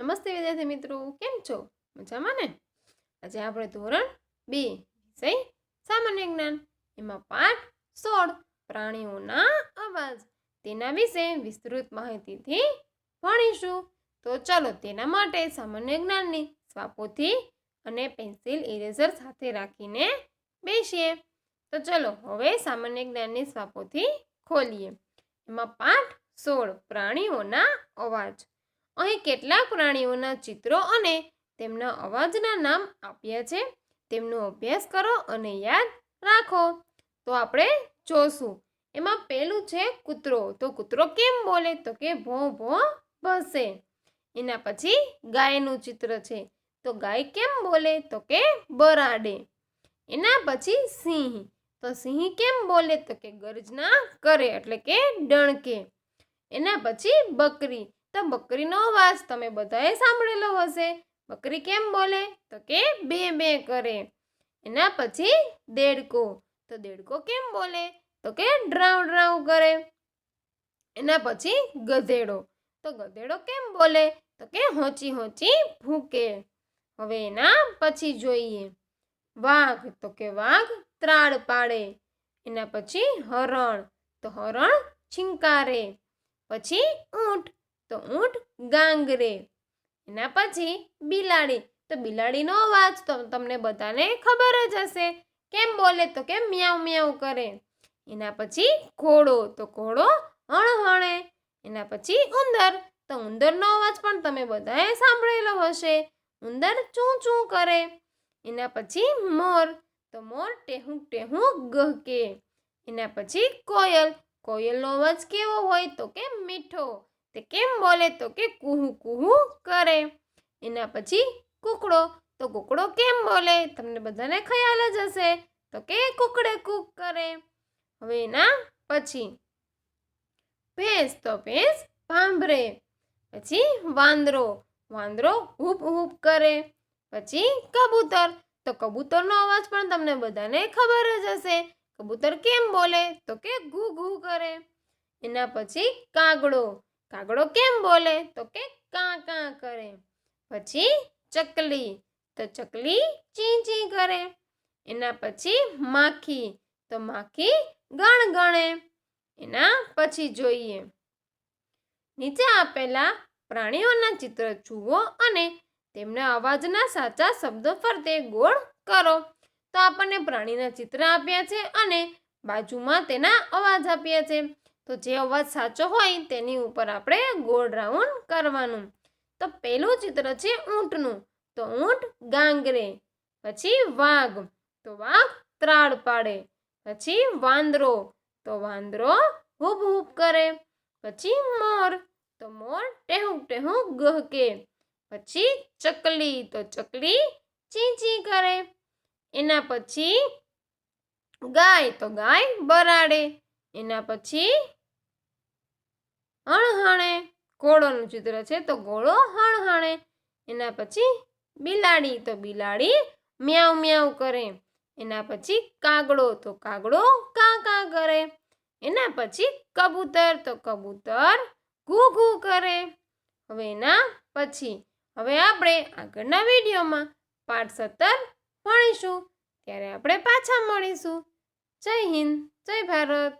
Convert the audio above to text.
નમસ્તે વિદ્યાર્થી મિત્રો, કેમ છો? મજામાં ને? આજે આપણે ધોરણ બે, વિષય સામાન્ય જ્ઞાન, એમાં પાઠ સોળ, પ્રાણીઓના અવાજ. તેના વિશે વિસ્તૃત માહિતીથી ભણીશું. તો ચાલો તેના માટે સામાન્ય જ્ઞાનની સ્વાપોથી અને પેન્સિલ ઇરેઝર સાથે રાખીને બેસીએ. તો ચલો હવે સામાન્ય જ્ઞાનની સ્વાપોથી ખોલીએ. એમાં પાઠ સોળ, પ્રાણીઓના અવાજ. અહીં કેટલાક પ્રાણીઓના ચિત્રો અને તેમના અવાજના નામ આપ્યા છે. તેમનો અભ્યાસ કરો અને યાદ રાખો. તો આપણે જોશું. એમાં પહેલું છે કૂતરો. તો કૂતરો કેમ બોલે? તો કે ભો ભો ભસે એના પછી ગાયનું ચિત્ર છે. તો ગાય કેમ બોલે? તો કે બરાડે. એના પછી સિંહ. તો સિંહ કેમ બોલે? તો કે ગર્જના કરે, એટલે કે ડણકે. એના પછી બકરી. તો બકરીનો અવાજ તમે બધાએ સાંભળેલો હશે. બકરી કેમ બોલે? તો કે બે બે કરે. એના પછી દેડકો. તો દેડકો કેમ બોલે? તો કે ડ્રાઉ ડ્રાઉ કરે. એના પછી ગધેડો. તો ગધેડો કેમ બોલે? તો કે હોંચી હોંચી ભૂકે. હવે એના પછી જોઈએ. વાઘ. તો કે વાઘ ત્રાડ પાડે. એના પછી હરણ. તો હરણ છીંકારે. પછી ઊંટ. તો ઊંટ ગાંગરે, એના પછી બિલાડી. તો બિલાડીનો અવાજ તો તમને બધાને ખબર જ હશે. કેમ બોલે તો કે મ્યાઉ મ્યાઉ કરે? એના પછી ઘોડો, તો ઘોડો હણહણે. એના પછી ઉંદર. તો ઉંદરનો અવાજ પણ તમે બધાએ સાંભળેલો હશે. ઉંદર ચૂં ચૂં કરે. એના પછી મોર. તો મોર ટેહું ટેહું ગહકે. એના પછી કોયલ. કોયલનો અવાજ કેવો હોય તો કે મીઠો? તે કેમ બોલે તો કે કુહુ કુહુ કરે. એના પછી કૂકડો. તો કૂકડો કેમ બોલે? તમને બધાને ખ્યાલ જ હશે. તો કે કૂકડે કૂક કરે. હવે એના પછી ભેંસ. તો ભેંસ ભાંભરે. પછી વાંદરો. વાંદરો હૂપ હૂપ કરે. પછી કબૂતર. તો કબૂતરનો અવાજ પણ તમને બધાને ખબર જ હશે. કબૂતર કેમ બોલે? તો કે ઘૂ ઘૂ કરે. એના પછી કાગડો. કાગડો કેમ બોલે? તો કે કાં કાં કરે. પછી ચકલી. તો ચકલી ચી ચી કરે. એના પછી માખી. તો માખી ગણ ગણે. એના પછી જોઈએ. નીચે આપેલા પ્રાણીઓના ચિત્ર જુઓ અને તેમના અવાજના સાચા શબ્દો ફરતે ગોળ કરો. તો આપણને પ્રાણીના ચિત્ર આપ્યા છે અને બાજુમાં તેના અવાજ આપ્યા છે. તો જે અવાજ સાચો હોય તેની ઉપર આપણે ગોળ રાઉન્ડ કરવાનું. તો પહેલું ચિત્ર છે ઊંટનું. તો ઊંટ ગાંગરે, પછી વાઘ, તો વાઘ ત્રાળ પાડે, પછી વાંદરો, તો વાંદરો હુબ હુબ કરે, પછી મોર, તો મોર ટેહું ટેહું ગહકે, પછી ચકલી, તો ચકલી ચીંચી કરે. એના પછી ગાય, તો ગાય બરાડે, એના પછી હણહણે. ઘોડોનું ચિત્ર છે તો ઘોડો હણહણે. એના પછી બિલાડી તો બિલાડી મ્યાઉ મ્યાઉ કરે. એના પછી કાગડો તો કાગડો કા કા કરે. એના પછી કબૂતર તો કબૂતર ઘૂ ઘૂ કરે. હવે એના પછી, હવે આપણે આગળના વિડીયોમાં પાઠ સત્તર ભણીશું. ત્યારે આપણે પાછા મળીશું. જય હિન્દ, જય ભારત.